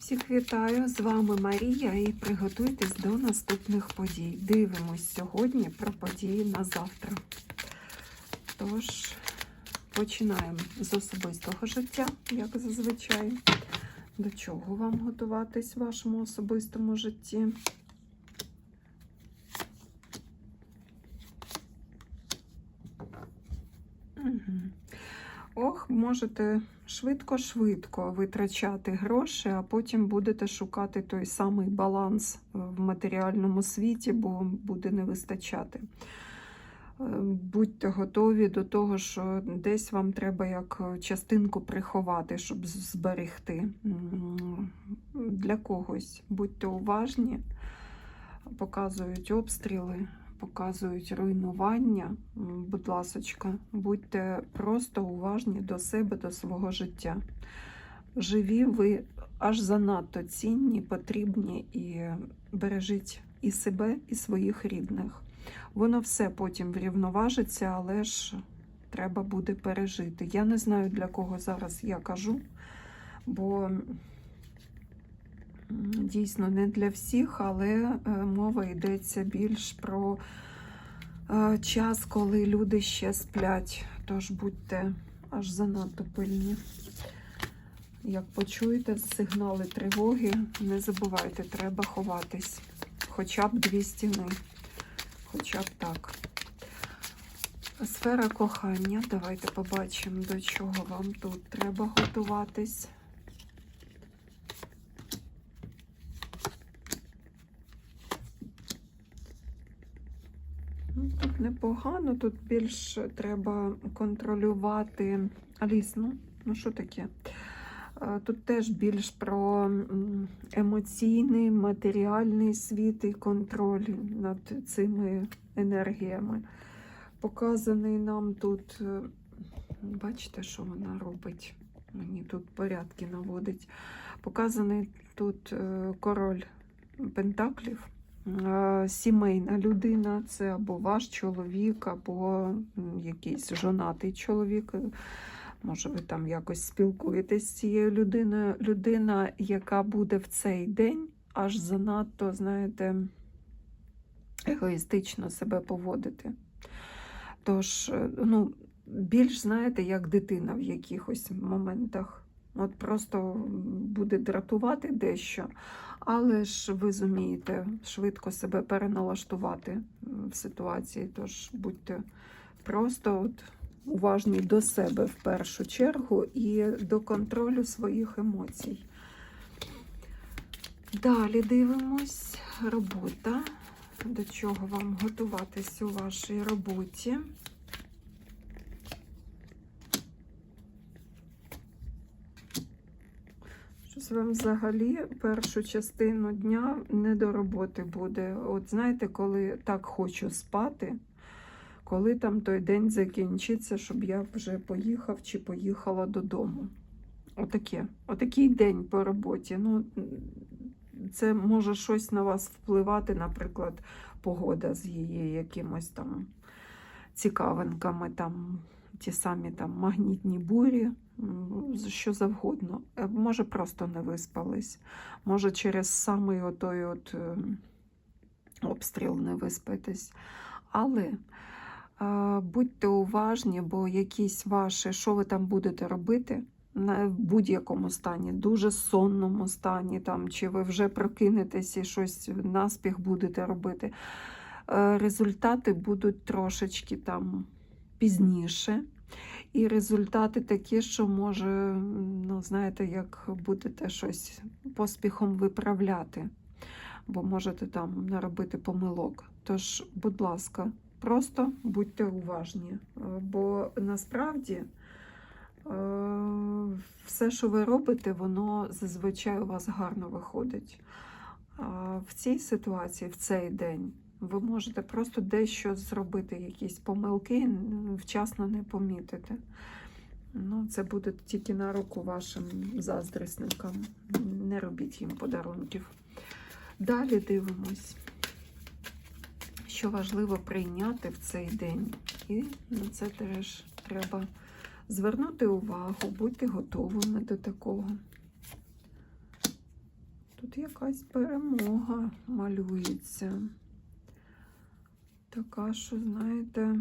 Всіх вітаю! З вами Марія і приготуйтесь до наступних подій. Дивимось сьогодні про події на завтра. Тож, починаємо з особистого життя, як зазвичай. До чого вам готуватись в вашому особистому житті? Угу. Ох, можете швидко-швидко витрачати гроші, а потім будете шукати той самий баланс е, в матеріальному світі, бо буде не вистачати. Е, Будьте готові до того, що десь вам треба як частинку приховати, щоб зберегти для когось. Будьте уважні, показують обстріли, показують руйнування. Будь ласочка, будьте просто уважні до себе, до свого життя. Живі ви аж занадто цінні, потрібні і бережіть і себе, і своїх рідних. Воно все потім врівноважиться, але ж треба буде пережити. Я не знаю, для кого зараз я кажу, бо дійсно не для всіх, але е, мова йдеться більш про е, час, коли люди ще сплять. Тож будьте аж занадто пильні. Як почуєте сигнали тривоги, не забувайте, треба ховатись. Хоча б дві стіни. Хоча б так. Сфера кохання. Давайте побачимо, до чого вам тут треба готуватись. Ну, Тут тут більш треба контролювати. Аліс, ну, ну що таке? Е, Тут теж більш про емоційний, матеріальний світ і контроль над цими енергіями. Показаний нам тут, е, бачите, що вона робить? Мені тут порядки наводить. Показаний тут е, король Пентаклів. Е, Сімейна людина це або ваш чоловік, або якийсь жонатий чоловік. Може, ви там якось спілкуєтесь з цією людиною. Людина, яка буде в цей день аж занадто, знаєте, егоїстично себе поводити. Тож, е, ну, більш, знаєте, як дитина в якихось моментах. От просто буде дратувати дещо, але ж ви зумієте швидко себе переналаштувати в ситуації. Тож будьте просто от уважні до себе в першу чергу і до контролю своїх емоцій. Далі дивимось робота. До чого вам готуватись у вашій роботі. Щось вам взагалі першу частину дня не до роботи буде. От знаєте, коли так хочу спати, коли там той день закінчиться, щоб я вже поїхав чи поїхала додому. Отаке. Отакий день по роботі. Ну, це може щось на вас впливати, наприклад, погода з її якимось там цікавинками, там ті самі там магнітні бурі, що завгодно. Е, Може, просто не виспались. Може, через самий отой от е, обстріл не виспитись. Але е, будьте уважні, бо якісь ваші, що ви там будете робити, в будь-якому стані, дуже сонному стані, там, чи ви вже прокинетесь і щось наспіх будете робити. Результати будуть трошечки там пізніше. І результати такі, що може, ну, знаєте, як будете щось поспіхом виправляти, бо можете там наробити помилок. Тож, будь ласка, просто будьте уважні, е, бо насправді е, все, що ви робите, воно зазвичай у вас гарно виходить. В цій ситуації, в цей день, ви можете просто дещо зробити, якісь помилки, вчасно не помітити. Ну, це буде тільки на руку вашим заздрісникам. Не робіть їм подарунків. Далі дивимось, що важливо прийняти в цей день. І на це теж треба звернути увагу, бути готовими до такого. тут якась перемога малюється. Така, що, знаєте,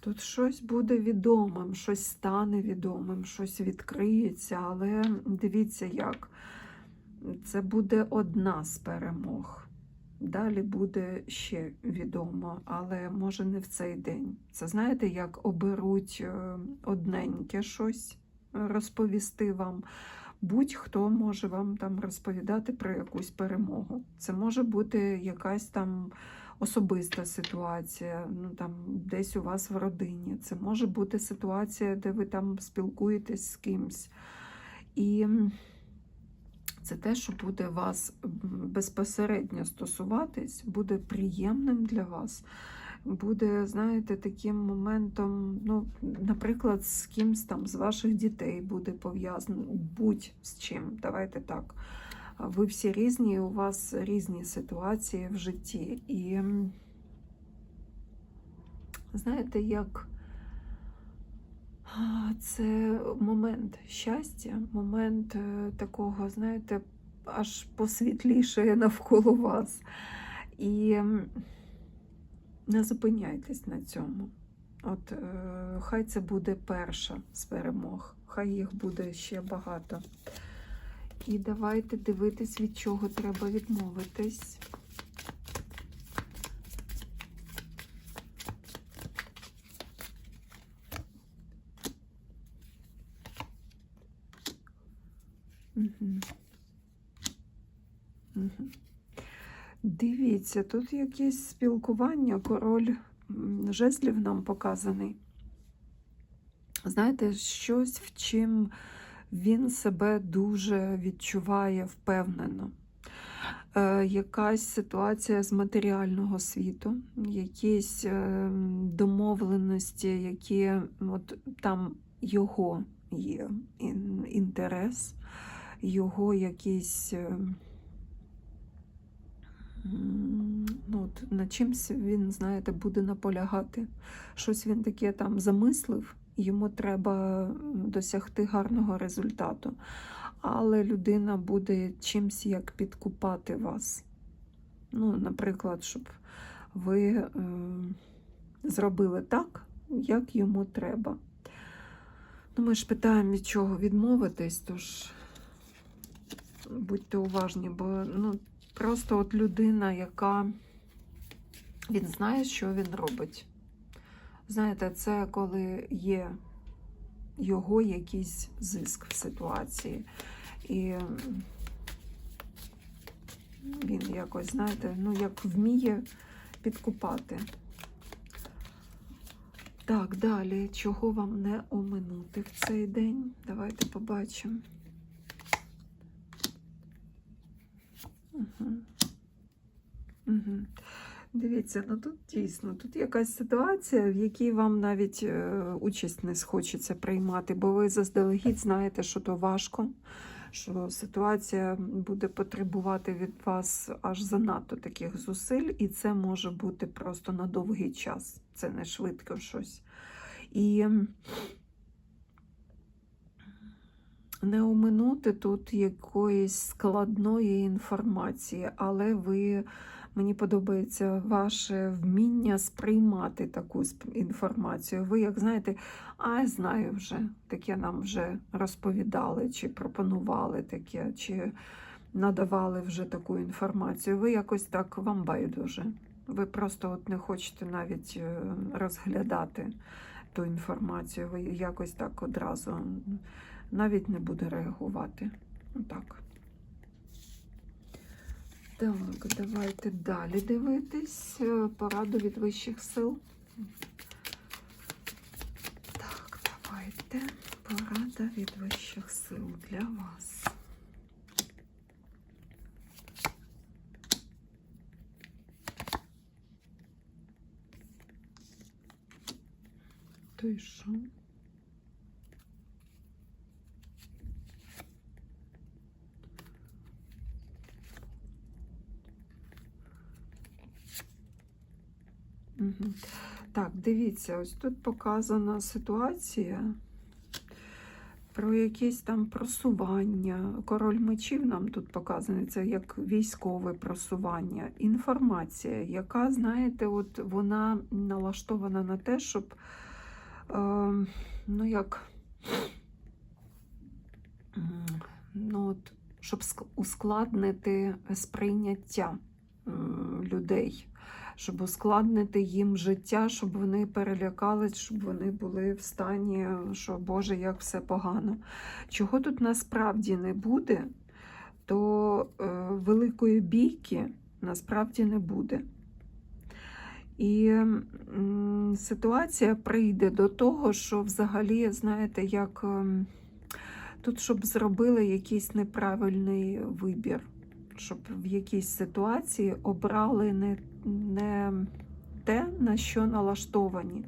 Тут щось буде відомим, щось стане відомим, щось відкриється, але дивіться як. Це буде одна з перемог. Далі буде ще відомо, але може не в цей день. Це знаєте, як оберуть е, одненьке щось розповісти вам. Будь-хто може вам там розповідати про якусь перемогу. Це може бути якась там особиста ситуація, ну там десь у вас в родині. Це може бути ситуація, де ви там спілкуєтесь з кимсь. І це те, що буде вас безпосередньо стосуватись, буде приємним для вас. Буде, знаєте, таким моментом, ну, наприклад, з кимсь там з ваших дітей буде пов'язано, будь з чим. Давайте так. Ви всі різні, у вас різні ситуації в житті. І знаєте, як це момент щастя, момент е, такого, знаєте, аж посвітлішає навколо вас. І не зупиняйтесь на цьому. От е, хай це буде перша з перемог, хай їх буде ще багато. І давайте дивитись, від чого треба відмовитись. Угу. Угу. Дивіться, тут якесь спілкування, король жезлів нам показаний. Знаєте, щось, в чим він себе дуже відчуває впевнено. Е, якась ситуація з матеріального світу, якісь е, домовленості, які от там його є інтерес, його якийсь. е, Ну, от, на чимсь він, знаєте, буде наполягати. Щось він таке там замислив, йому треба досягти гарного результату. Але людина буде чимсь як підкупати вас. Ну, наприклад, щоб ви е, зробили так, як йому треба. Ну, ми ж питаємо, від чого відмовитись, тож будьте уважні, бо ну, просто от людина, яка він знає, що він робить. Знаєте, це коли є його якийсь зиск в ситуації. І він якось, знаєте, ну як вміє підкупати. Так, далі, чого вам не оминути в цей день? Давайте побачимо. Угу. Дивіться, ну тут дійсно тут якась ситуація, в якій вам навіть е, участь не схочеться приймати, бо ви заздалегідь знаєте, що то важко, що ситуація буде потребувати від вас аж занадто таких зусиль, і це може бути просто на довгий час. Це не швидко щось. І не оминути тут якоїсь складної інформації, але ви. Мені подобається ваше вміння сприймати таку інформацію. Ви, як знаєте, а я знаю вже, таке нам вже розповідали, чи пропонували таке, чи надавали вже таку інформацію. Ви якось так вам байдуже. Ви просто от не хочете навіть е, розглядати ту інформацію. Ви якось так одразу навіть не буде реагувати. Так. Так, давайте далі дивитись. Е, Пораду від вищих сил. Так, давайте. Порада від вищих сил для вас. То що? Так, дивіться, ось тут показана ситуація, про якесь там просування. Король мечів нам тут показаний, це як військове просування, інформація, яка, знаєте, от вона налаштована на те, щоб е, ну як, ну от, щоб ускладнити сприйняття людей, щоб ускладнити їм життя, щоб вони перелякались, щоб вони були в стані, що Боже, як все погано. Чого тут насправді не буде, то е, великої бійки насправді не буде. І м, ситуація прийде до того, що взагалі, знаєте, як ем, тут, щоб зробили якийсь неправильний вибір, щоб в якійсь ситуації обрали не, не те, на що налаштовані,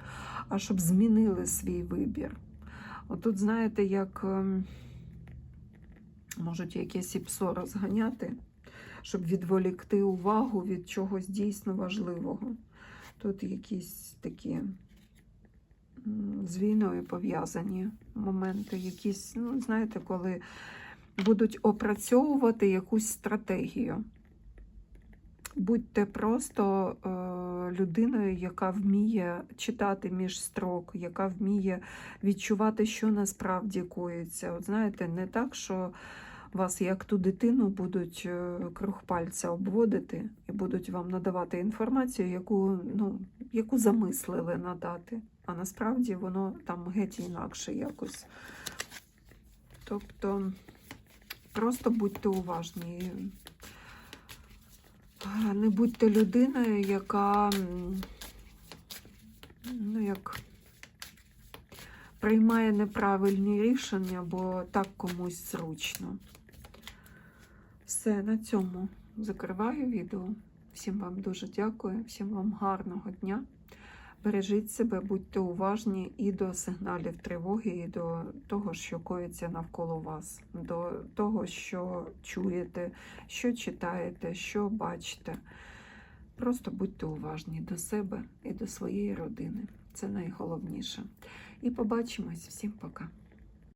а щоб змінили свій вибір. Отут, знаєте, як ем, можуть якесь іпсо розганяти, щоб відволікти увагу від чогось дійсно важливого. Тут якісь такі з війною пов'язані моменти, якісь, ну, знаєте, коли будуть опрацьовувати якусь стратегію. Будьте просто е, людиною, яка вміє читати між строк, яка вміє відчувати, що насправді коїться. От знаєте, не так, що вас, як ту дитину, будуть е, круг пальця обводити і будуть вам надавати інформацію, яку, ну, яку замислили надати. А насправді воно там геть інакше якось. Тобто просто будьте уважні. А, Не будьте людиною, яка ну, як приймає неправильні рішення, бо так комусь зручно. Все, на цьому закриваю відео. Всім вам дуже дякую, всім вам гарного дня. Бережіть себе, будьте уважні і до сигналів тривоги, і до того, що коїться навколо вас, до того, що чуєте, що читаєте, що бачите. Просто будьте уважні до себе і до своєї родини. Це найголовніше. І побачимось. Всім пока.